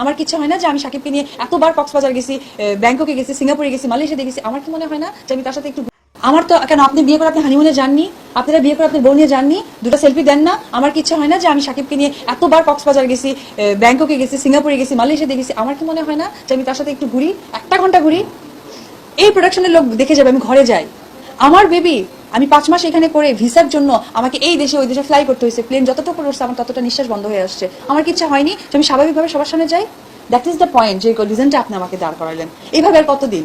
আমার কিছু হয় না যে আমি সাকিবকে নিয়ে এতবার কক্সবাজার গেছি ব্যাংককে গেছি, সিঙ্গাপুরে গেছি, মালয়েশিয়াতে গেছি, আমার কি মনে হয় না যে আমি তার সাথে একটু আমার তো কেন, আপনি বিয়ে করে আপনি হানিমুনে যাননি? আপনারা বিয়ে করে আপনি বউ নিয়ে যাননি? দুটো সেলফি দেন না? আমার কি ইচ্ছা হয় না যে আমি সাকিবকে নিয়ে এতবার কক্সবাজার গেছি ব্যাংককে গেছি, সিঙ্গাপুরে গেছি, মালয়েশিয়াতে গেছি, আমার কি মনে হয় না যে আমি তার সাথে একটু ঘুরি, একটা ঘণ্টা ঘুরি? এই প্রোডাকশনের লোক দেখে যাবে, আমি ঘরে যাই। আমার বেবি আমি পাঁচ মাস এখানে করে ভিসার জন্য আমাকে এই দেশে, ওই দেশে ফ্লাই করতে হয়েছে প্লেন যতটুকু উঠছে আমার ততটা নিঃশ্বাস বন্ধ হয়ে আসছে। আমার কি ইচ্ছা হয়নি যে আমি স্বাভাবিকভাবে সবার সামনে যাই? দ্যাট ইজ দ্য পয়েন্ট যে রিজনটা আপনি আমাকে দাঁড় করালেন। এইভাবে আর কতদিন?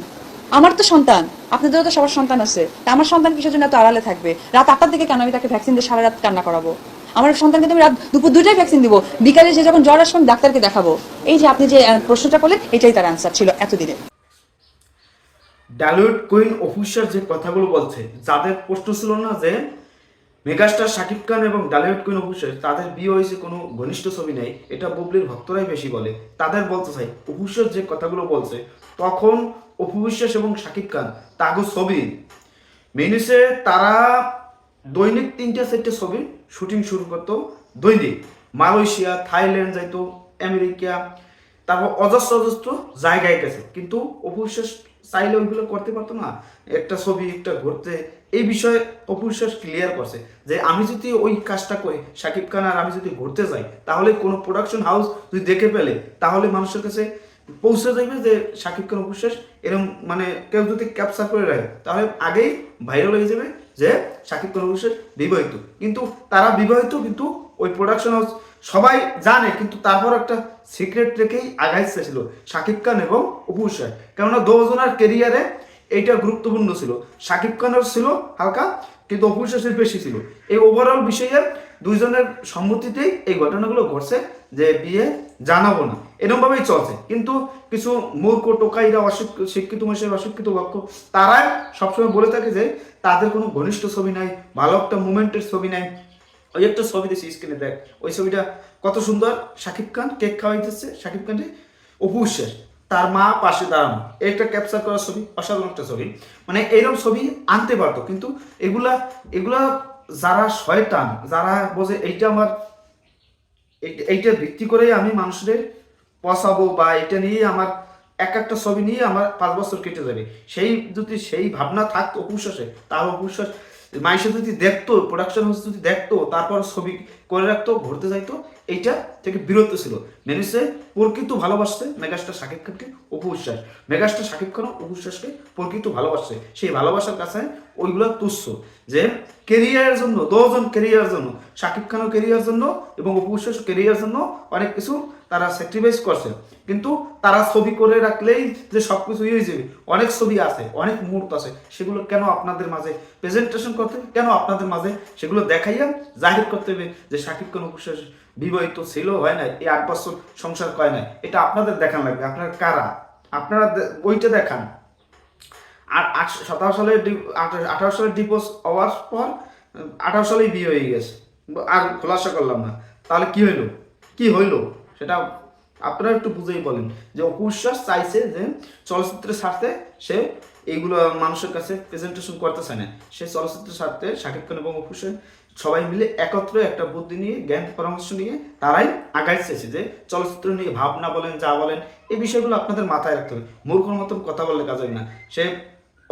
আমার তো সন্তান, আপনাদেরও তো সবার সন্তান আছে। আমার সন্তান কিসের জন্য এত আড়ালে থাকবে? রাত আটটার দিকে কেন আমি তাকে ভ্যাকসিন দিয়ে সারা রাত কান্না করাবো? আমার সন্তানকে তো আমি রাত দুপুর দুটাই ভ্যাকসিন দিব। বিকালে যে যখন জ্বর আসবে ডাক্তারকে দেখাবো। এই যে আপনি যে প্রশ্নটা করলেন, এটাই তার অ্যান্সার ছিল এতদিনে। ডালিউড কুইন অফিসার যে কথাগুলো বলছে, যাদের প্রশ্ন ছিল না যে মেগাস্টার শাকিব খান এবং ডালিউড কুইন অফিসার তাদের বিয়ে হয়েছে কোনো ঘনিষ্ঠ ছবি নেই, এটা বুবলির ভক্তরাই বেশি বলে। তাদের বলতে চাই অফিসার যে কথাগুলো বলছে, তখন অপু বিশ্বাস এবং শাকিব খান, তাগো ছবি মিনিসে তারা দৈনিক তিনটে চারটে ছবি শুটিং শুরু করতো। দৈনিক মালয়েশিয়া, থাইল্যান্ড যাইতো, আমেরিকা তারপর অজস্র অজস্র জায়গায় গেছে কিন্তু অপবিশ্বাস চাইলে ওইগুলো করতে পারতো না। একটা ছবি, একটা ঘুরতে। এই বিষয়ে অপবিশ্বাস ক্লিয়ার করছে যে আমি যদি ওই কাজটা করি শাকিব খান আর আমি যদি ঘুরতে যাই, তাহলে কোনো প্রোডাকশন হাউস যদি দেখে পেলে তাহলে মানুষের কাছে পৌঁছে যাবে যে শাকিব খান অপবিশ্বাস এরকম মানে কেউ যদি ক্যাপচার করে রাখে, তাহলে আগেই ভাইরাল হয়ে যাবে যে শাকিব খান অপবিশ্বাস বিবাহিত। কিন্তু তারা বিবাহিত, কিন্তু ওই প্রোডাকশন হাউস সবাই জানে, কিন্তু তারপর একটা সিক্রেট রেখেই আগাইছে ছিল, শাকিব খান এবং অপু বিশ্বাস কেননা দুজনের কেরিয়ারে এইটা গুরুত্বপূর্ণ ছিল। শাকিব খানের ছিল হালকা, কিন্তু অপু বিশ্বাসের বেশি ছিল। এই ওভারঅল বিষয়ে দুইজনের সম্মতিতেই এই ঘটনাগুলো ঘটছে যে বিয়ে জানাব না। এরকমভাবেই চলছে। কিন্তু কিছু মূর্খ, টোকাইরা অশিক্ষিত শিক্ষিত মানুষের অশিক্ষিত বাক্য তারাই সবসময় বলে থাকে যে তাদের কোনো ঘনিষ্ঠ ছবি নাই, ভালো একটা মুমেন্টের ছবি নাই। ওই একটা ছবি দিয়েছি স্ক্রিনে দেখ। ওই ছবিটা কত সুন্দর। শাকিব খান কেক খাওয়াইতেছে শাকিব খানকে অপু বিশ্বাস তার মা পাশে দাঁড়ানো। একটা ক্যাপচার করা ছবি, অসাধারণ একটা ছবি। মানে এইরকম ছবি আনতে পারতো, কিন্তু এগুলা এগুলা যারা শয়তান, যারা বোঝে এইটা আমার, এই- এইটা ভিত্তি করেই আমি মানুষদের পচাবো বা এটা নিয়ে আমার এক একটা ছবি নিয়ে আমার পাঁচ বছর কেটে যাবে। সেই যদি সেই ভাবনা থাকতো অপুশ্বাসে তার অপুশ্বাস মাইসে যদি দেখতো প্রোডাকশন হাউস যদি দেখতো, তারপর ছবি করে রাখতো, ঘুরতে যাইতো, এইটা থেকে বিরত ছিল। মেনুসে প্রকৃত ভালোবাসছে মেগাস্টার শাকিব খানকে, অপু বিশ্বাস। মেগাস্টার শাকিব খানও অপু বিশ্বাসকে প্রকৃত ভালোবাসছে। সেই ভালোবাসার কাছে ওইগুলো তুচ্ছ যে কেরিয়ারের জন্য দুজন কেরিয়ার জন্য শাকিব খানও কেরিয়ার জন্য এবং অপু বিশ্বাস কেরিয়ার জন্য অনেক কিছু তারা স্যাক্রিফাইস করছে। কিন্তু তারা ছবি করে রাখলেই যে সব কিছু হয়ে যাবে, অনেক ছবি আছে, অনেক মুহূর্ত আছে, সেগুলো কেন আপনাদের মাঝে প্রেজেন্টেশন করতে কেন আপনাদের মাঝে সেগুলো দেখাইয়া জাহির করতে হবে যে শাকিব খান অবশ্যই বিবাহিত ছিল, হয় না এই আট বছর সংসার হয় না এটা আপনাদের দেখান লাগবে, আপনারা কারা? আপনারা ওইটা দেখান। আর সতেরো সালে আঠারো সালে ডিভোর্স হওয়ার পর, আঠারো সালেই বিয়ে হয়ে গেছে। আর খোলাসা করলাম না। তাহলে কি হইল? কি হইল? সেটা আপনারা একটু বুঝেই বলেন। যে অপু বিশ্বাস চাইছে যে চলচ্চিত্রের স্বার্থে সে এইগুলো মানুষের কাছে প্রেজেন্টেশন করতেছে না। সে চলচ্চিত্রের স্বার্থে শাকিব খান এবং অপু সবাই মিলে একত্রে একটা বুদ্ধি নিয়ে, জ্ঞান পরামর্শ নিয়ে তারাই আগাইতেছে যে চলচ্চিত্র নিয়ে ভাবনা বলেন, যা বলেন, এই বিষয়গুলো আপনাদের মাথায় রাখতে হবে। মূর্খর মতন কথা বললে কাজ হয় না। সে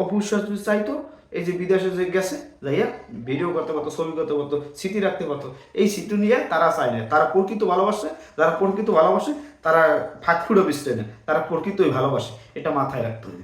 অপুশ্বাস চাইতো, এই যে বিদেশে যে গেছে, যাইয়া ভিডিও করতে পারতো, ছবি করতে পারতো, স্মৃতি রাখতে পারতো। এই স্মৃতি নিয়ে তারা চায় না। তারা প্রকৃত ভালোবাসে, যারা প্রকৃত ভালোবাসে, তারা ফাঁক ফুড়ো বিস্তারে না তারা প্রকৃতই ভালোবাসে। এটা মাথায় রাখতে হবে।